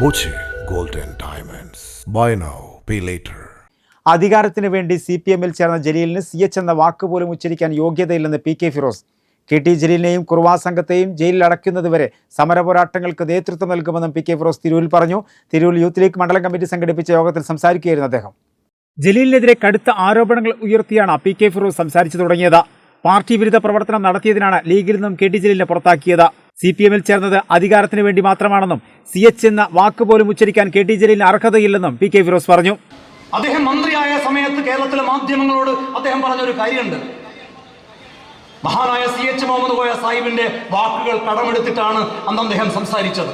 Boche golden diamonds buy now pay later അധികാരത്തിന് വേണ്ടി C P എമ്മിൽ ചേർന്ന ജലീലിന് സി എച്ച് എന്ന വാക്ക് പോലും ഉച്ചരിക്കാൻ യോഗ്യതയില്ലെന്ന് P K Firoz. K T ജലീലിനെയും കുർവാ സംഘത്തെയും ജയിലിൽ അടയ്ക്കുന്നതുവരെ സമരപോരാട്ടങ്ങൾക്ക് നേതൃത്വം നൽകുമെന്നും പി കെ ഫിറോസ് തിരൂരിൽ പറഞ്ഞു. തിരൂർ യൂത്ത് ലീഗ് മണ്ഡലം കമ്മിറ്റി സംഘടിപ്പിച്ച യോഗത്തിൽ സംസാരിക്കുകയായിരുന്നു അദ്ദേഹം. ജലീലിനെതിരെ കടുത്ത ആരോപണങ്ങൾ ഉയർത്തിയാണ് പി കെ ഫിറോസ് സംസാരിച്ചു തുടങ്ങിയത്. പാർട്ടി വിരുദ്ധ പ്രവർത്തനം നടത്തിയതിനാണ് ലീഗിൽ നിന്നും കെ ടി ജലീലിനെ പുറത്താക്കിയത്. സി പി എമ്മിൽ ചേർന്നത് അധികാരത്തിന് വേണ്ടി മാത്രമാണെന്നും സി എച്ച് എന്ന വാക്ക് പോലും ഉച്ചരിക്കാൻ കെ ടി ജലീലിന് അർഹതയില്ലെന്നും പി കെ ഫിറോസ് പറഞ്ഞു. അദ്ദേഹം മന്ത്രിയായ സമയത്ത് കേരളത്തിലെ മാധ്യമങ്ങളോട് അദ്ദേഹം പറഞ്ഞൊരു കാര്യമുണ്ട്. മഹാനായ സി എച്ച് മുഹമ്മദ് കോയ സാഹിബിന്റെ വാക്കുകൾ കടമെടുത്തിട്ടാണ് അന്ന് അദ്ദേഹം സംസാരിച്ചത്.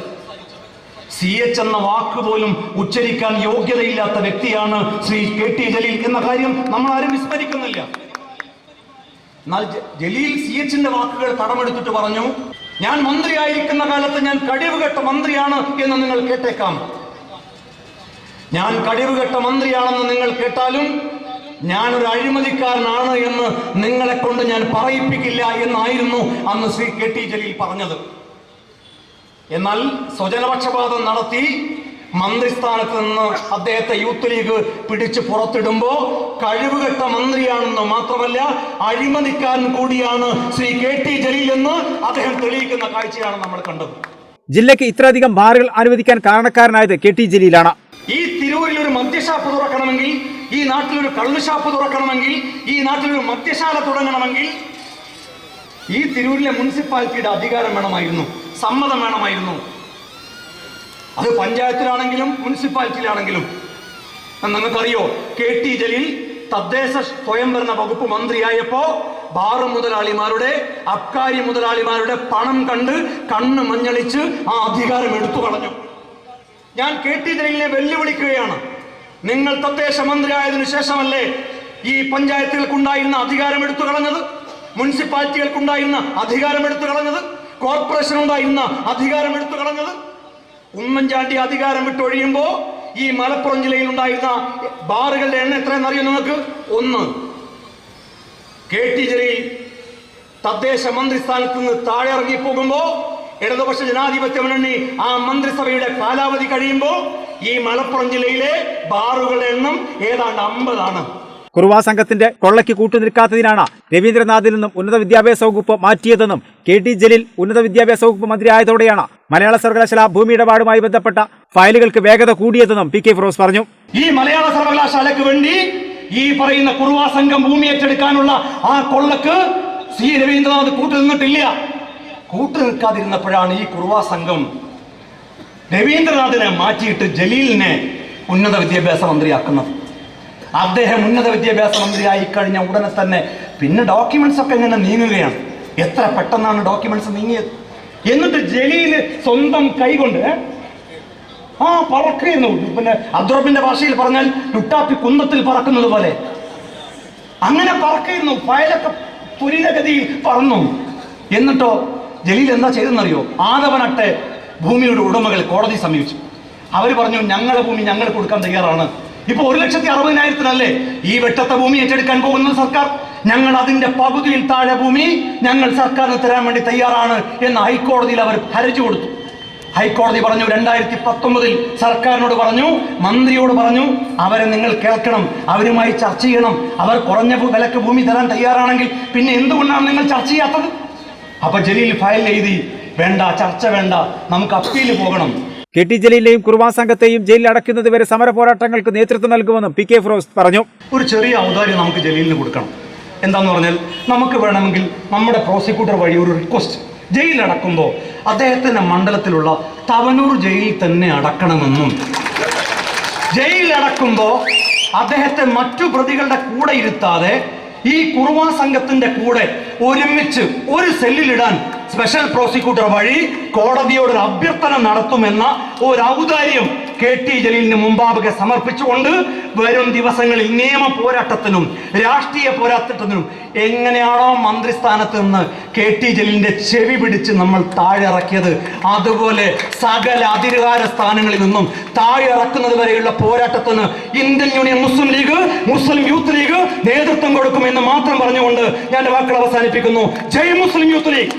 സി എച്ച് എന്ന വാക്ക് പോലും ഉച്ചരിക്കാൻ യോഗ്യതയില്ലാത്ത വ്യക്തിയാണ് ശ്രീ കെ ടി ജലീൽ എന്ന കാര്യം നമ്മൾ ആരും വിസ്മരിക്കുന്നില്ല. എന്നാൽ ജലീൽ സി എച്ചിന്റെ വാക്കുകൾ കടമെടുത്തിട്ട് പറഞ്ഞു. ഞാൻ മന്ത്രിയായിരിക്കുന്ന കാലത്ത് ഞാൻ കഴിവുകെട്ട മന്ത്രിയാണ് എന്ന് നിങ്ങൾ കേട്ടേക്കാം. ഞാൻ കഴിവുകെട്ട മന്ത്രിയാണെന്ന് നിങ്ങൾ കേട്ടാലും ഞാൻ ഒരു അഴിമതിക്കാരനാണ് എന്ന് നിങ്ങളെ കൊണ്ട് ഞാൻ പറയിപ്പിക്കില്ല എന്നായിരുന്നു അന്ന് ശ്രീ കെ ടി ജലീൽ പറഞ്ഞത്. എന്നാൽ സ്വജനപക്ഷപാതം നടത്തി മന്ത്രിസ്ഥാനത്ത് നിന്ന് അദ്ദേഹത്തെ യൂത്ത് ലീഗ് പിടിച്ച് പുറത്തിടുമ്പോ കഴിവുകെട്ട മന്ത്രിയാണെന്ന് മാത്രമല്ല അഴിമതിക്കാരൻ കൂടിയാണ് ശ്രീ കെ ടി ജലീൽ എന്ന് അദ്ദേഹം തെളിയിക്കുന്ന കാഴ്ചയാണ് നമ്മൾ കണ്ടത്. ജില്ലയ്ക്ക് ഇത്രയധികം ബാറുകൾ അനുവദിക്കാൻ കാരണക്കാരനായത് കെ ടി ജലീലാണ്. ഈ തിരൂരിൽ ഒരു മദ്യഷാപ്പ് തുറക്കണമെങ്കിൽ ഈ നാട്ടിലൊരു കള്ളുഷാപ്പ് തുറക്കണമെങ്കിൽ ഈ നാട്ടിലൊരു മദ്യശാല തുടങ്ങണമെങ്കിൽ ഈ തിരൂരിലെ മുനിസിപ്പാലിറ്റിയുടെ അധികാരം വേണമായിരുന്നു സമ്മതം വേണമായിരുന്നു. അത് പഞ്ചായത്തിലാണെങ്കിലും മുനിസിപ്പാലിറ്റിയിലാണെങ്കിലും. നിങ്ങൾക്കറിയോ കെ ടി ജലീൽ തദ്ദേശ സ്വയംഭരണ വകുപ്പ് മന്ത്രിയായപ്പോ ബാറ മുതലാളിമാരുടെ അബ്കാരി മുതലാളിമാരുടെ പണം കണ്ട് കണ്ണ് മഞ്ഞളിച്ച് ആ അധികാരം എടുത്തു കളഞ്ഞു. ഞാൻ കെ ടി ജലീലിനെ വെല്ലുവിളിക്കുകയാണ്. നിങ്ങൾ തദ്ദേശ മന്ത്രിയായതിനു ശേഷമല്ലേ ഈ പഞ്ചായത്തുകൾക്കുണ്ടായിരുന്ന അധികാരം എടുത്തു കളഞ്ഞത്? മുനിസിപ്പാലിറ്റികൾക്കുണ്ടായിരുന്ന അധികാരം എടുത്തു കളഞ്ഞത്? കോർപ്പറേഷനുണ്ടായിരുന്ന അധികാരം എടുത്തു കളഞ്ഞത്? ഉമ്മൻചാണ്ടി അധികാരം വിട്ടൊഴിയുമ്പോ ഈ മലപ്പുറം ജില്ലയിൽ ഉണ്ടായിരുന്ന ബാറുകളുടെ എണ്ണം എത്രയെന്ന് അറിയുമോ നിങ്ങൾക്ക്? ഒന്ന്. കെ ടി ജലീൽ തദ്ദേശ മന്ത്രിസ്ഥാനത്ത് നിന്ന് താഴെ ഇറങ്ങി പോകുമ്പോ ഇടതുപക്ഷ ജനാധിപത്യ മുന്നണി ആ മന്ത്രിസഭയുടെ കാലാവധി കഴിയുമ്പോൾ ഈ മലപ്പുറം ജില്ലയിലെ ബാറുകളുടെ എണ്ണം ഏതാണ്ട് അമ്പതാണ്. കുറുവാ സംഘത്തിന്റെ കൊള്ളയ്ക്ക് കൂട്ടുനിൽക്കാത്തതിനാണ് രവീന്ദ്രനാഥിൽ നിന്നും ഉന്നത വിദ്യാഭ്യാസ വകുപ്പ് മാറ്റിയതെന്നും കെ ടി ജലീൽ ഉന്നത വിദ്യാഭ്യാസ വകുപ്പ് മന്ത്രിയായതോടെയാണ് മലയാള സർവകലാശാല ഭൂമി ഇടപാടുമായി ബന്ധപ്പെട്ട ഫയലുകൾക്ക് വേഗത കൂടിയതെന്നും പി കെ ഫിറോസ് പറഞ്ഞു. ഈ മലയാള സർവകലാശാലയ്ക്ക് വേണ്ടി ഈ പറയുന്ന കുറുവാ സംഘം ഭൂമി ഏറ്റെടുക്കാനുള്ള ആ കൊള്ളക്ക് സി രവീന്ദ്രനാഥ് കൂട്ടുനിന്നിട്ടില്ല കൂട്ടുനിൽക്കാതിരുന്നപ്പോഴാണ് കൂട്ടു നിൽക്കാതിരുന്നപ്പോഴാണ് ഈ കുറുവാ സംഘം രവീന്ദ്രനാഥിനെ മാറ്റിയിട്ട് ജലീലിനെ ഉന്നത വിദ്യാഭ്യാസ മന്ത്രിയാക്കുന്നത്. അദ്ദേഹം ഉന്നത വിദ്യാഭ്യാസ മന്ത്രിയായി കഴിഞ്ഞ ഉടനെ തന്നെ പിന്നെ ഡോക്യുമെന്റ്സ് ഒക്കെ ഇങ്ങനെ നീങ്ങുകയാണ്? എത്ര പെട്ടെന്നാണ് ഡോക്യുമെന്റ്സ് നീങ്ങിയത്? എന്നിട്ട് ജലീൽ സ്വന്തം കൈകൊണ്ട് ആ പറക്കുന്നു. പിന്നെ അദ്രോബിന്റെ ഭാഷയിൽ പറഞ്ഞാൽ ലുട്ടാപ്പി കുന്നത്തിൽ പറക്കുന്നത് പോലെ. അങ്ങനെ പറക്കുന്നു. ഫയലൊക്കെ പുരിതഗതിയിൽ പറന്നു. എന്നിട്ടോ ജലീൽ എന്താ ചെയ്തെന്നറിയോ ആദവനട്ടെ ഭൂമിയുടെ ഉടമകൾ കോടതി സമീപിച്ചു. അവർ പറഞ്ഞു ഞങ്ങളുടെ ഭൂമി ഞങ്ങൾ കൊടുക്കാൻ തയ്യാറാണ്. ഇപ്പൊ ഒരു ലക്ഷത്തി അറുപതിനായിരത്തിനല്ലേ ഈ വെട്ടത്തെ ഭൂമി ഏറ്റെടുക്കാൻ പോകുന്നത് സർക്കാർ? ഞങ്ങൾ അതിന്റെ പകുതിയിൽ താഴെ ഭൂമി ഞങ്ങൾ സർക്കാരിന് തരാൻ വേണ്ടി തയ്യാറാണ് എന്ന് ഹൈക്കോടതിയിൽ അവർ ഹരിച്ചു കൊടുത്തു. ഹൈക്കോടതി പറഞ്ഞു രണ്ടായിരത്തി പത്തൊമ്പതിൽ സർക്കാരിനോട് പറഞ്ഞു മന്ത്രിയോട് പറഞ്ഞു അവരെ നിങ്ങൾ കേൾക്കണം അവരുമായി ചർച്ച ചെയ്യണം അവർ കുറഞ്ഞ വിലക്ക് ഭൂമി തരാൻ തയ്യാറാണെങ്കിൽ പിന്നെ എന്തുകൊണ്ടാണ് നിങ്ങൾ ചർച്ച ചെയ്യാത്തത്? അപ്പൊ ജലീൽ ഫയൽ എഴുതി വേണ്ട ചർച്ച വേണ്ട നമുക്ക് അപ്പീൽ പോകണം. കെ ടി ജലീലിനെയും കുർബാൻ സംഘത്തെയും ജയിലിൽ അടയ്ക്കുന്നത് വരെ സമര പോരാട്ടങ്ങൾക്ക് നേതൃത്വം നൽകുമെന്നും പി കെ ഫിറോസ് പറഞ്ഞു. ഒരു ചെറിയ ഔദാര്യം നമുക്ക് ജലീലിന് കൊടുക്കണം. എന്താന്ന് പറഞ്ഞാൽ നമുക്ക് വേണമെങ്കിൽ നമ്മുടെ പ്രോസിക്യൂട്ടർ വഴി ഒരു റിക്വസ്റ്റ് ജയിലിൽ അടക്കുമ്പോൾ അദ്ദേഹത്തിന്റെ മണ്ഡലത്തിലുള്ള തവനൂർ ജയിലിൽ തന്നെ അടക്കണമെന്നും. ജയിലിൽ അടക്കുമ്പോൾ അദ്ദേഹത്തെ മറ്റു പ്രതികളുടെ കൂടെ ഇരുത്താതെ ഈ കുറുവാ സംഘത്തിന്റെ കൂടെ ഒരുമിച്ച് ഒരു സെല്ലിലിടാൻ സ്പെഷ്യൽ പ്രോസിക്യൂട്ടർ വഴി കോടതിയോട് ഒരു അഭ്യർത്ഥന നടത്തുമെന്ന ഒരു ഔദാര്യം കെ ടി ജലീലിന് മുമ്പാകെ സമർപ്പിച്ചുകൊണ്ട് വരും ദിവസങ്ങളിൽ നിയമ പോരാട്ടത്തിനും രാഷ്ട്രീയ പോരാട്ടത്തിനും എങ്ങനെയാണോ മന്ത്രിസ്ഥാനത്ത് നിന്ന് കെ ടി ജലീലിന്റെ ചെവി പിടിച്ച് നമ്മൾ താഴെ ഇറക്കിയത് അതുപോലെ സകല അധികാര സ്ഥാനങ്ങളിൽ നിന്നും താഴെ ഇറക്കുന്നത് വരെയുള്ള പോരാട്ടത്തിന് Indian Union Muslim League Muslim Youth League നേതൃത്വം കൊടുക്കുമെന്ന് മാത്രം പറഞ്ഞുകൊണ്ട് ഞാൻ വാക്കുകൾ അവസാനിപ്പിക്കുന്നു. ജയ് മുസ്ലിം യൂത്ത് ലീഗ്!